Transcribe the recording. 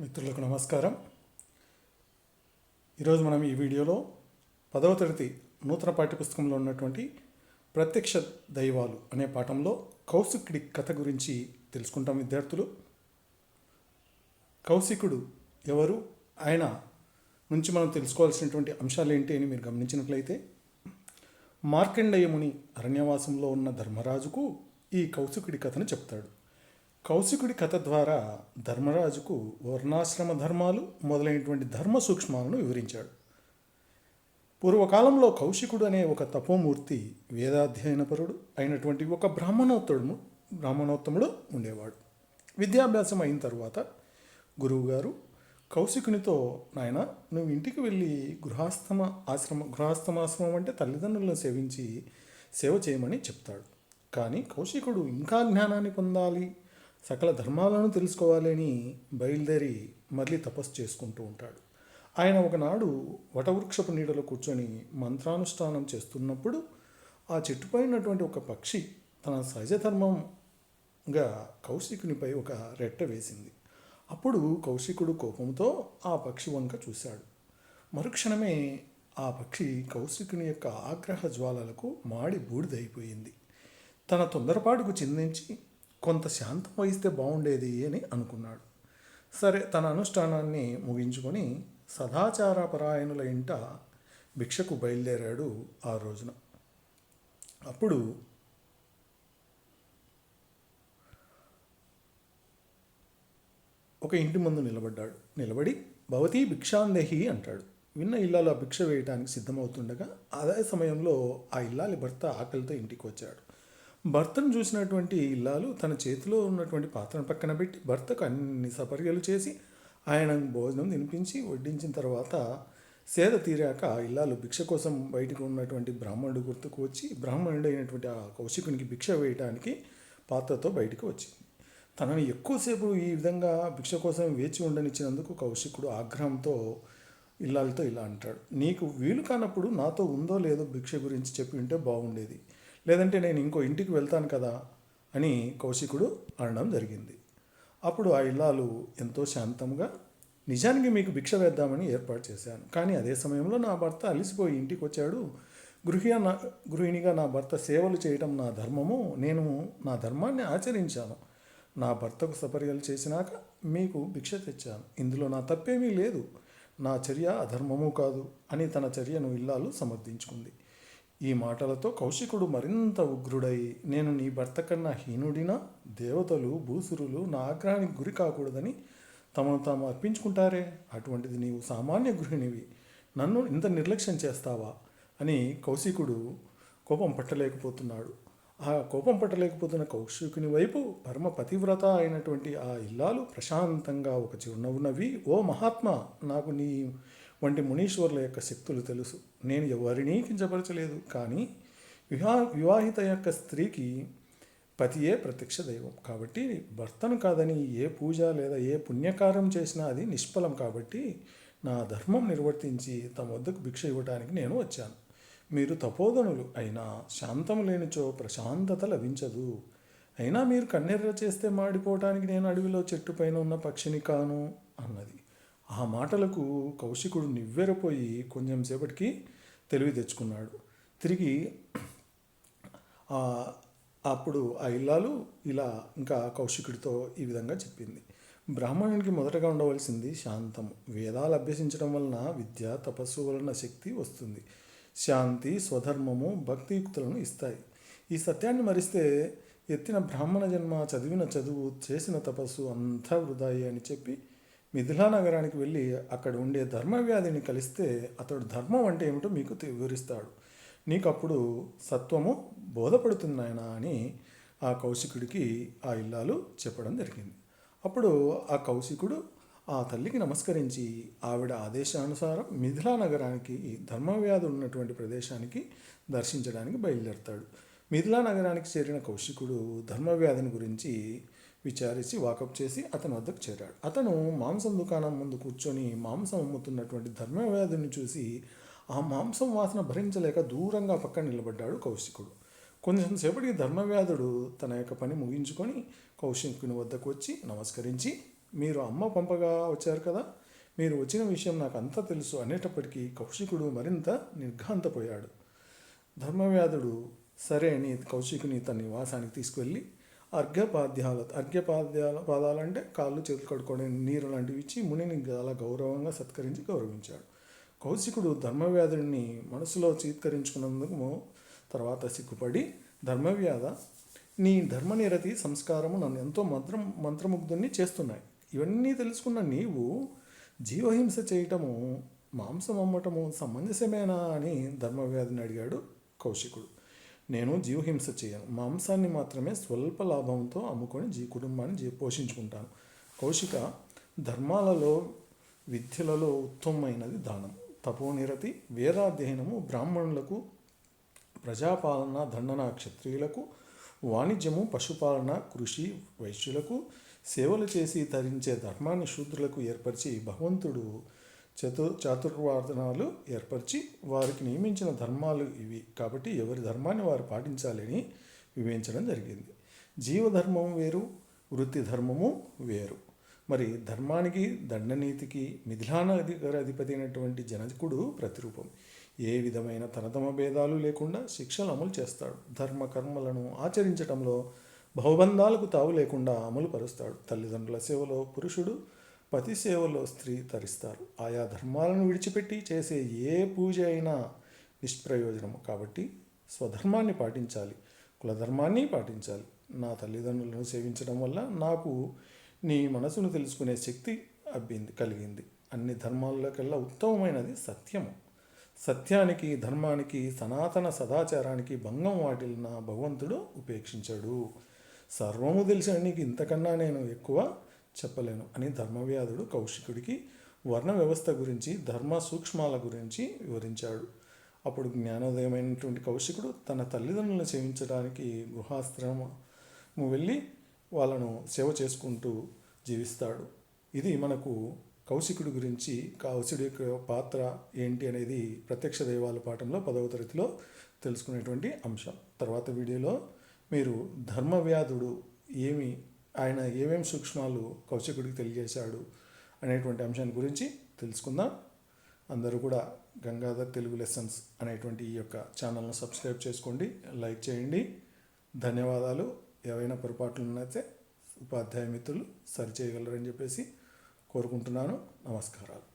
మిత్రులకు నమస్కారం. ఈరోజు మనం ఈ వీడియోలో పదవ తరగతి నూతన పాఠ్యపుస్తకంలో ఉన్నటువంటి ప్రత్యక్ష దైవాలు అనే పాఠంలో కౌశికుడి కథ గురించి తెలుసుకుంటాం విద్యార్థులు. కౌశికుడు ఎవరు? ఆయన నుంచి మనం తెలుసుకోవాల్సినటువంటి అంశాలు ఏంటి అని మీరు గమనించినట్లయితే మార్కండేయముని అరణ్యవాసంలో ఉన్న ధర్మరాజుకు ఈ కౌశికుడి కథను చెప్తాడు. కౌశికుడి కథ ద్వారా ధర్మరాజుకు వర్ణాశ్రమ ధర్మాలు మొదలైనటువంటి ధర్మ సూక్ష్మాలను వివరించాడు. పూర్వకాలంలో కౌశికుడు అనే ఒక తపోమూర్తి వేదాధ్యయనపరుడు అయినటువంటి ఒక బ్రాహ్మణోత్తముడు బ్రాహ్మణోత్తముడు ఉండేవాడు. విద్యాభ్యాసం అయిన తర్వాత గురువుగారు కౌశికునితో నాయన నువ్వు ఇంటికి వెళ్ళి గృహాస్తమ ఆశ్రమ గృహాస్థమాశ్రమం అంటే తల్లిదండ్రులను సేవించి సేవ చేయమని చెప్తాడు. కానీ కౌశికుడు ఇంకా జ్ఞానాన్ని పొందాలి సకల ధర్మాలను తెలుసుకోవాలని బయలుదేరి మళ్ళీ తపస్సు చేసుకుంటూ ఉంటాడు. ఆయన ఒకనాడు వటవృక్షపు నీడలో కూర్చొని మంత్రానుష్ఠానం చేస్తున్నప్పుడు ఆ చెట్టుపైనటువంటి ఒక పక్షి తన సహజ ధర్మంగా కౌశికునిపై ఒక రెట్ట వేసింది. అప్పుడు కౌశికుడు కోపంతో ఆ పక్షి వంక చూశాడు. మరుక్షణమే ఆ పక్షి కౌశికుని యొక్క ఆగ్రహ జ్వాలలకు మాడి బూడిదైపోయింది. తన తొందరపాటుకు చిందించి కొంత శాంతం వహిస్తే బాగుండేది అని అనుకున్నాడు. సరే తన అనుష్ఠానాన్ని ముగించుకొని సదాచారపరాయణుల ఇంట భిక్షకు బయలుదేరాడు ఆ రోజున. అప్పుడు ఒక ఇంటి ముందు నిలబడ్డాడు. నిలబడి భవతీ భిక్షాందేహి అంటాడు. విన్న ఇల్లాలు ఆ భిక్ష వేయడానికి సిద్ధమవుతుండగా అదే సమయంలో ఆ ఇల్లాలి భర్త ఆకలితో ఇంటికి వచ్చాడు. భర్తను చూసినటువంటి ఇల్లాలు తన చేతిలో ఉన్నటువంటి పాత్రను పక్కన పెట్టి భర్తకు అన్ని సపర్యలు చేసి ఆయన భోజనం తినిపించి వడ్డించిన తర్వాత సేద తీరాక ఇల్లాలు భిక్ష కోసం బయటకు ఉన్నటువంటి బ్రాహ్మణుడు గుర్తుకు వచ్చి బ్రాహ్మణుడు అయినటువంటి ఆ కౌశికునికి భిక్ష వేయడానికి పాత్రతో బయటకు వచ్చింది. తనని ఎక్కువసేపు ఈ విధంగా భిక్ష కోసం వేచి ఉండనిచ్చినందుకు కౌశికుడు ఆగ్రహంతో ఇల్లాలతో ఇలా అంటాడు. నీకు వీలు కానప్పుడు నాతో ఉందో లేదో భిక్ష గురించి చెప్పి ఉంటే బాగుండేది. లేదంటే నేను ఇంకో ఇంటికి వెళ్తాను కదా అని కౌశికుడు అనడం జరిగింది. అప్పుడు ఆ ఇల్లాలు ఎంతో శాంతంగా నిజానికి మీకు భిక్ష వేద్దామని ఏర్పాటు చేశాను. కానీ అదే సమయంలో నా భర్త అలిసిపోయి ఇంటికి వచ్చాడు. గృహ నా గృహిణిగా నా భర్త సేవలు చేయటం నా ధర్మము నేను నా ధర్మాన్ని ఆచరించాను. నా భర్తకు సపర్యలు చేసినాక మీకు భిక్ష తెచ్చాను. ఇందులో నా తప్పేమీ లేదు. నా చర్య అధర్మము కాదు అని తన చర్యను ఇల్లాలు సమర్థించుకుంది. ఈ మాటలతో కౌశికుడు మరింత ఉగ్రుడై నేను నీ భర్త కన్నా హీనుడినా దేవతలు భూసురులు నా ఆగ్రహానికి గురి కాకూడదని తమను తాము అర్పించుకుంటారే. అటువంటిది నీవు సామాన్య గృహిణివి. నన్ను ఇంత నిర్లక్ష్యం చేస్తావా? అని కౌశికుడు కోపం పట్టలేకపోతున్నాడు. ఆ కోపం పట్టలేకపోతున్న కౌశికుని వైపు పరమ పతివ్రత అయినటువంటి ఆ ఇల్లాలు ప్రశాంతంగా ఒక చిరునవ్వు నవ్వి ఓ మహాత్మా నాకు నీ వంటి మునీశ్వరుల యొక్క శక్తులు తెలుసు. నేను ఎవరినీ కించపరచలేదు కానీ వివా వివాహిత యొక్క స్త్రీకి పతియే ప్రత్యక్ష దైవం. కాబట్టి భర్తను కాదని ఏ పూజ లేదా ఏ పుణ్యకార్యం చేసినా అది నిష్ఫలం. కాబట్టి నా ధర్మం నిర్వర్తించి తమ వద్దకు భిక్ష ఇవ్వడానికి నేను వచ్చాను. మీరు తపోధనులు అయినా శాంతం లేనిచో ప్రశాంతత లభించదు. అయినా మీరు కన్నెర్ర చేస్తే మాడిపోవటానికి నేను అడవిలో చెట్టు పైన ఉన్న పక్షిని కాను అన్నది. ఆ మాటలకు కౌశికుడు నివ్వెరపోయి కొంచెం సేపటికి తెలివి తెచ్చుకున్నాడు. తిరిగి అప్పుడు ఆ ఇల్లాలు ఇలా ఇంకా కౌశికుడితో ఈ విధంగా చెప్పింది. బ్రాహ్మణునికి మొదటగా ఉండవలసింది శాంతం వేదాలు అభ్యసించడం వలన విద్య తపస్సు వలన శక్తి వస్తుంది. శాంతి స్వధర్మము భక్తియుక్తులను ఇస్తాయి. ఈ సత్యాన్ని మరిస్తే ఎత్తిన బ్రాహ్మణ జన్మ చదివిన చదువు చేసిన తపస్సు అంతా వృధాయి అని చెప్పి మిథిలా నగరానికి వెళ్ళి అక్కడ ఉండే ధర్మవ్యాధిని కలిస్తే అతడు ధర్మం అంటే ఏమిటో మీకు వివరిస్తాడు. నీకు అప్పుడు సత్వము బోధపడుతుంది అని ఆ కౌశికుడికి ఆ ఇల్లాలు చెప్పడం జరిగింది. అప్పుడు ఆ కౌశికుడు ఆ తల్లికి నమస్కరించి ఆవిడ ఆదేశానుసారం మిథిలా నగరానికి ధర్మవ్యాధి ఉన్నటువంటి ప్రదేశానికి దర్శించడానికి బయలుదేరతాడు. మిథిలా నగరానికి చేరిన కౌశికుడు ధర్మవ్యాధిని గురించి విచారించి వాకప్ చేసి అతని వద్దకు చేరాడు. అతను మాంసం దుకాణం ముందు కూర్చొని మాంసం అమ్ముతున్నటువంటి ధర్మవ్యాధుని చూసి ఆ మాంసం వాసన భరించలేక దూరంగా పక్కన నిలబడ్డాడు కౌశికుడు. కొంచెం సేపటికి ధర్మవ్యాధుడు తన యొక్క పని ముగించుకొని కౌశికుని వద్దకు వచ్చి నమస్కరించి మీరు అమ్మ పంపగా వచ్చారు కదా? మీరు వచ్చిన విషయం నాకు అంతా తెలుసు అనేటప్పటికీ కౌశికుడు మరింత నిర్ఘాంతపోయాడు. ధర్మవ్యాధుడు సరే అని కౌశికుని తన నివాసానికి తీసుకువెళ్ళి అర్ఘ్యపాద్యాల పాదాలు పాదాలంటే కాళ్ళు చేతులు కడుక్కోవడానికి నీరు లాంటివి ఇచ్చి మునిని చాలా గౌరవంగా సత్కరించి గౌరవించాడు. కౌశికుడు ధర్మవ్యాధుడిని మనసులో చీత్కరించుకున్నందుకు తర్వాత సిగ్గుపడి ధర్మవ్యాధ నీ ధర్మనిరతి సంస్కారము నన్ను ఎంతో మంత్రం మంత్రముగ్ధుని చేస్తున్నాయి. ఇవన్నీ తెలుసుకున్న నీవు జీవహింస చేయటము మాంసం అమ్మటము సమంజసమేనా? అని ధర్మవ్యాధిని అడిగాడు కౌశికుడు. నేను జీవహింస చేయను. మాంసాన్ని మాత్రమే స్వల్ప లాభంతో అమ్ముకొని జీ కుటుంబాన్ని జీ పోషించుకుంటాను. కౌశిక ధర్మాలలో విద్యలలో ఉత్తమమైనది దానం. తపోనిరతి వేదాధ్యయనము బ్రాహ్మణులకు ప్రజాపాలన దండన క్షత్రియులకు వాణిజ్యము పశుపాలన కృషి వైశ్యులకు సేవలు చేసి ధరించే ధర్మాన్ని శూద్రులకు ఏర్పరిచి భగవంతుడు చతు చాతుర్వర్ధనాలు ఏర్పరిచి వారికి నియమించిన ధర్మాలు ఇవి. కాబట్టి ఎవరి ధర్మాన్ని వారు పాటించాలని వివరించడం జరిగింది. జీవధర్మం వేరు వృత్తి ధర్మము వేరు. మరి ధర్మానికి దండనీతికి మిథిలాన అధిపతి అయినటువంటి జనకుడు ప్రతిరూపం. ఏ విధమైన తనతమ భేదాలు లేకుండా శిక్షలు అమలు చేస్తాడు. ధర్మ కర్మలను ఆచరించడంలో భవబంధాలకు తావు లేకుండా అమలు పరుస్తాడు. తల్లిదండ్రుల సేవలో పురుషుడు పతి సేవలో స్త్రీ తరిస్తారు. ఆయా ధర్మాలను విడిచిపెట్టి చేసే ఏ పూజ అయినా నిష్ప్రయోజనము. కాబట్టి స్వధర్మాన్ని పాటించాలి. కులధర్మాన్ని పాటించాలి. నా తల్లిదండ్రులను సేవించడం వల్ల నాకు నీ మనసును తెలుసుకునే శక్తి అబ్బింది కలిగింది. అన్ని ధర్మాలకల్లా ఉత్తమమైనది సత్యము. సత్యానికి ధర్మానికి సనాతన సదాచారానికి భంగం వాటిల్లిన భగవంతుడు ఉపేక్షించాడు. సర్వము తెలిసిన నీకు ఇంతకన్నా నేను ఎక్కువ చెప్పలేను అని ధర్మవ్యాధుడు కౌశికుడికి వర్ణ వ్యవస్థ గురించి ధర్మ సూక్ష్మాల గురించి వివరించాడు. అప్పుడు జ్ఞానోదయమైనటువంటి కౌశికుడు తన తల్లిదండ్రులను సేవించడానికి గృహాశ్రమము వెళ్ళి వాళ్ళను సేవ చేసుకుంటూ జీవిస్తాడు. ఇది మనకు కౌశికుడి గురించి కౌశికుడి యొక్క పాత్ర ఏంటి అనేది ప్రత్యక్ష దైవాల పాఠంలో పదవ తరగతిలో తెలుసుకునేటువంటి అంశం. తర్వాత వీడియోలో మీరు ధర్మవ్యాధుడు ఏమి ఆయన ఏమేమి సూక్ష్మాలు కౌశికుడికి తెలియజేశాడు అనేటువంటి అంశాన్ని గురించి తెలుసుకుందాం. అందరూ కూడా గంగాధర్ తెలుగు లెసన్స్ అనేటువంటి ఈ యొక్క ఛానల్ను సబ్స్క్రైబ్ చేసుకోండి లైక్ చేయండి. ధన్యవాదాలు. ఏవైనా పొరపాట్లు ఉన్నైతే ఉపాధ్యాయ మిత్రులు సరిచేయగలరని చెప్పేసి కోరుకుంటున్నాను. నమస్కారాలు.